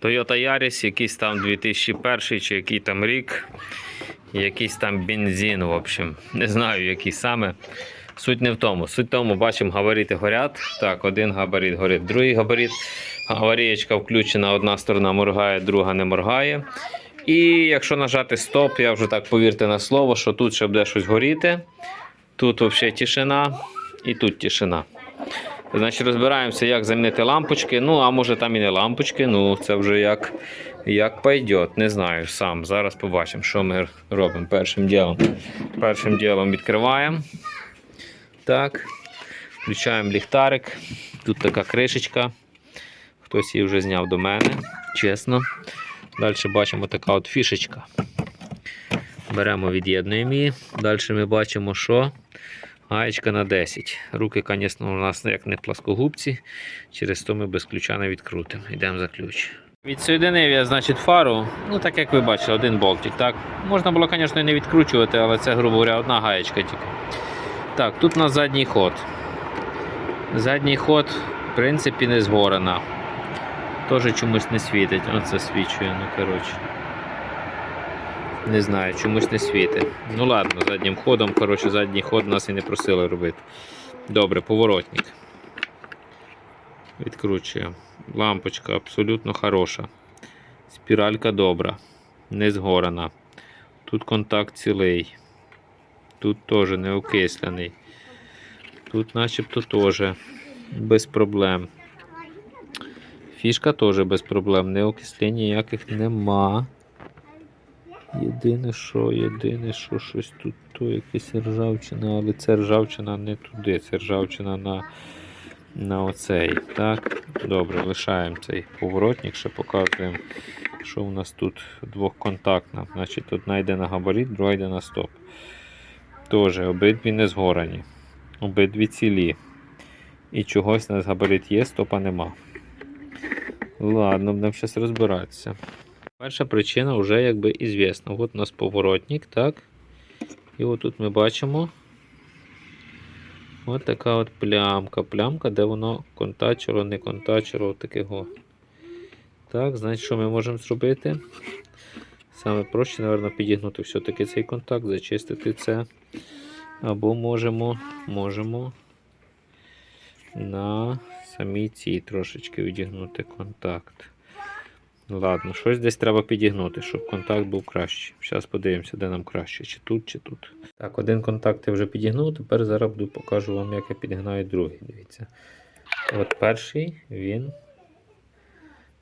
Toyota Yaris, якийсь там 2001 чи який там рік. Якийсь там бензин, в общем. Не знаю, який саме. Суть не в тому. Суть в тому, бачимо, габарити горять. Так, один габарит горить, другий габарит. Аварієчка включена, одна сторона моргає, друга не моргає. І якщо нажати стоп, я вже так повірте на слово, що тут ще буде щось горіти. Тут взагалі тишина і тут тишина. Значить, розбираємося, як замінити лампочки. Ну, а може там і не лампочки, ну це вже як, як пойдет, не знаю сам. Зараз побачимо, що ми робимо першим ділом. Першим ділом відкриваємо. Так. Включаємо ліхтарик. Тут така кришечка. Хтось її вже зняв до мене, чесно. Далі бачимо така от фішечка. Беремо, від'єднуємо її. Далі ми бачимо, що гаєчка на 10. Руки, звісно, у нас як не пласкогубці, через то ми без ключа не відкрутимо. Йдемо за ключ. Відсоєдинив я, значить, фару. Ну, так як ви бачили, один болтик. Так. Можна було, звісно, і не відкручувати, але це, грубо говоря, одна гаєчка тільки. Так, тут у нас задній ход. Задній ход, в принципі, не згорена. Теж чомусь не світить. Оце свічує, ну коротше. Не знаю, чомусь не світить. Ну ладно, заднім ходом, коротше, задній ход нас і не просили робити. Добре, поворотник. Відкручуємо. Лампочка абсолютно хороша. Спіралька добра, не згорена. Тут контакт цілий. Тут теж не окислений. Тут начебто теж без проблем. Фішка теж без проблем, не окислень ніяких нема. Єдине, що, єдине, що щось тут то якась ржавчина, але це ржавчина не туди, це ржавчина на, на оцей. Так, добре, лишаємо цей поворотник, ще показуємо, що у нас тут двохконтактна. Значить, одна йде на габарит, друга йде на стоп. Теж обидві не згорані. Обидві цілі. І чогось у нас габарит є, стопа нема. Ладно, будемо зараз розбиратися. Перша причина вже якби ізвісна. От у нас поворотник, так? І от тут ми бачимо от така от плямка. Плямка, де воно контачило, не контачило, такого. Так, значить, що ми можемо зробити? Саме проще, напевно, підігнути все-таки цей контакт, зачистити це. Або можемо, можемо на самій цій трошечки відігнути контакт. Ладно, щось десь треба підігнути, щоб контакт був кращий. Зараз подивимося, де нам краще, чи тут, чи тут. Так, один контакт я вже підігнув, тепер зараз буду покажу вам, як я підігнаю другий. Дивіться. От перший він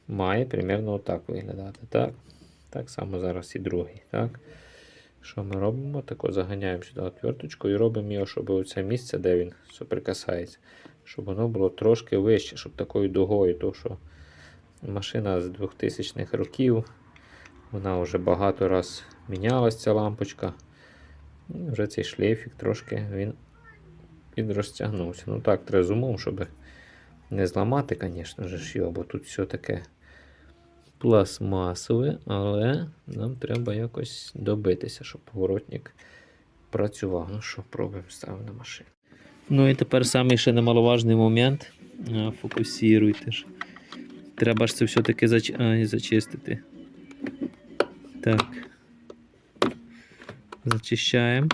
має примерно отак виглядати. Так Так само зараз і другий. Так. Що ми робимо? Так от заганяємо сюди отверточку і робимо його, щоб оце місце, де він соприкасається, щоб воно було трошки вище, щоб такою дугою, то що машина з 2000-х років. Вона вже багато раз мінялась ця лампочка. І вже цей шлейфік трошки він підрозтягнувся. Ну так, треба з щоб не зламати, звісно ж, його, бо тут все таке пластмасове, але нам треба якось добитися, щоб поворотник працював. Ну що, пробуємо ставимо на машину. Ну і тепер самий ще немаловажний момент. Фокусіруйте ж. Треба ж це все-таки зач... а, зачистити. Так. Зачищаємо.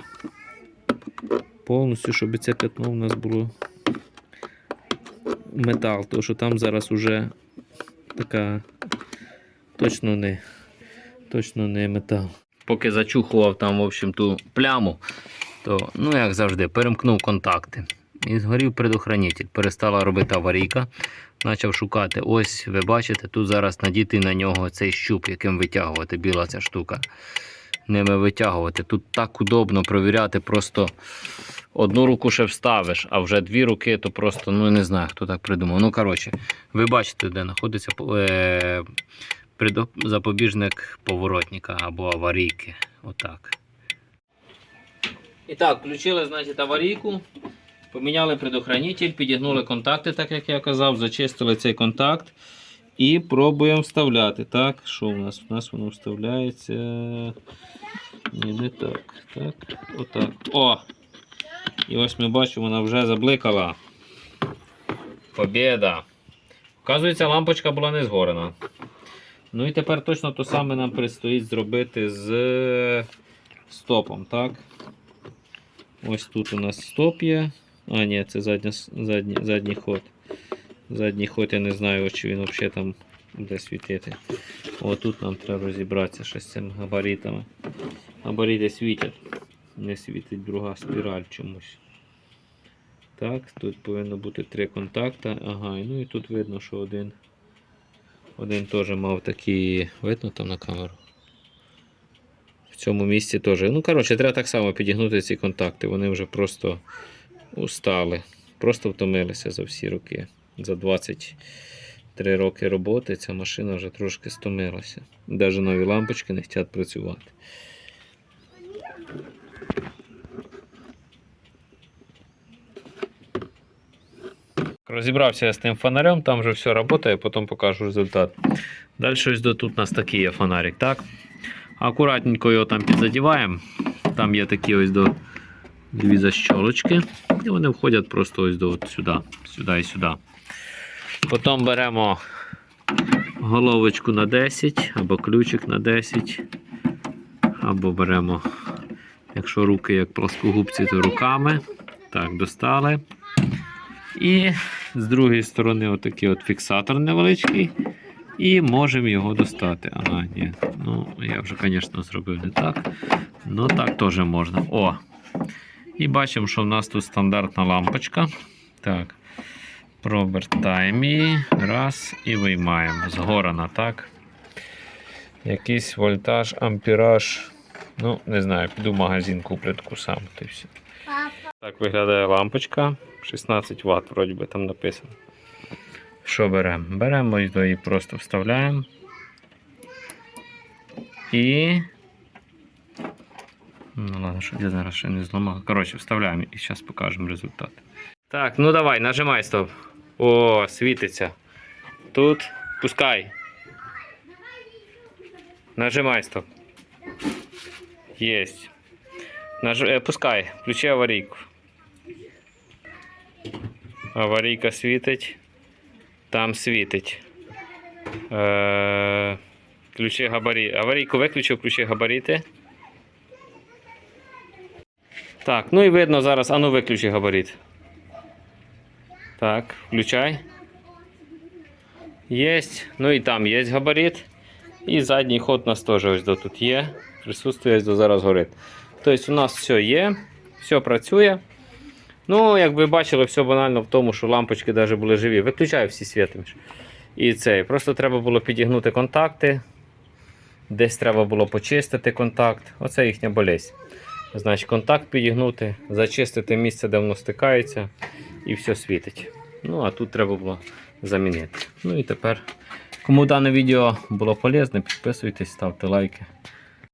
Повністю, щоб це пятно у нас було метал, тому що там зараз уже така точно не, точно не метал. Поки зачухував там, в общем, ту пляму, то, ну як завжди, перемкнув контакти. І згорів предохранитель. Перестала робити аварійка. Почав шукати. Ось ви бачите, тут зараз надіти на нього цей щуп, яким витягувати, біла ця штука. Ними витягувати. Тут так удобно провіряти, просто одну руку ще вставиш, а вже дві руки, то просто ну не знаю, хто так придумав. Ну, коротше, ви бачите, де знаходиться е, запобіжник поворотника або аварійки. Отак. І так, включили, значить, аварійку. Поміняли предохранитель, підігнули контакти, так як я казав, зачистили цей контакт і пробуємо вставляти. Так, що у нас? У нас воно вставляється. Ні, не так. Так, отак. О! І ось ми бачимо, вона вже забликала. Побєда! Вказується, лампочка була не згорена. Ну і тепер точно то саме нам предстоїть зробити з стопом, так? Ось тут у нас стоп є. А, ні, це задня, задній, задній ход. Задній ход я не знаю, чи він взагалі там буде світити. О, тут нам треба розібратися ще з цими габаритами. Габарити світять. Не світить друга спіраль чомусь. Так, тут повинно бути три контакти. Ага, ну і тут видно, що один. Один теж мав такі. Видно там на камеру. В цьому місці теж. Ну, коротше, треба так само підігнути ці контакти. Вони вже просто устали. Просто втомилися за всі роки. За 23 роки роботи ця машина вже трошки стомилася. Навіть нові лампочки не хочуть працювати. Розібрався я з тим фонарем, там вже все працює, потім покажу результат. Далі ось тут у нас такий є фонарик, так? Акуратненько його там підзадіваємо. Там є такі ось до дві защолочки. І вони входять просто ось до от сюди, сюди і сюди. Потім беремо головочку на 10 або ключик на 10. Або беремо, якщо руки як плоскогубці, то руками. Так, достали. І з другої сторони отакий от фіксатор невеличкий. І можемо його достати. Ага, ні. Ну, я вже, звісно, зробив не так. Ну так теж можна. О! І бачимо, що в нас тут стандартна лампочка. Так. Провертаємо її. Раз і виймаємо. Згорана, так. Якийсь вольтаж, ампіраж. Ну, не знаю, піду в магазин куплю таку саму. Так виглядає лампочка. 16 Вт, вроді би там написано. Що беремо? Беремо і просто вставляємо. І. Ладно, щоб я зараз ще не зламав. Коротше, вставляємо і зараз покажемо результат. Так, ну давай, нажимай стоп. О, світиться. Тут. Пускай. Нажимай стоп. Єсть. Наж... е, Пускай. Включи аварійку. Аварійка світить. Там світить. Е... Ключі габарит. Аварійку виключив, ключі габарити. Так, ну і видно зараз. Ану виключи габарит. Так, включай. Єсть. Ну і там є габарит. І задній ход у нас теж ось до тут є. Присутствує ось до зараз горить. Тобто у нас все є, все працює. Ну, як ви бачили, все банально в тому, що лампочки навіть були живі. Виключай всі світи. І цей. Просто треба було підігнути контакти. Десь треба було почистити контакт. Оце їхня болезнь. Значить, контакт підігнути, зачистити місце, де воно стикається, і все світить. Ну, а тут треба було замінити. Ну і тепер, кому дане відео було полезне, підписуйтесь, ставте лайки.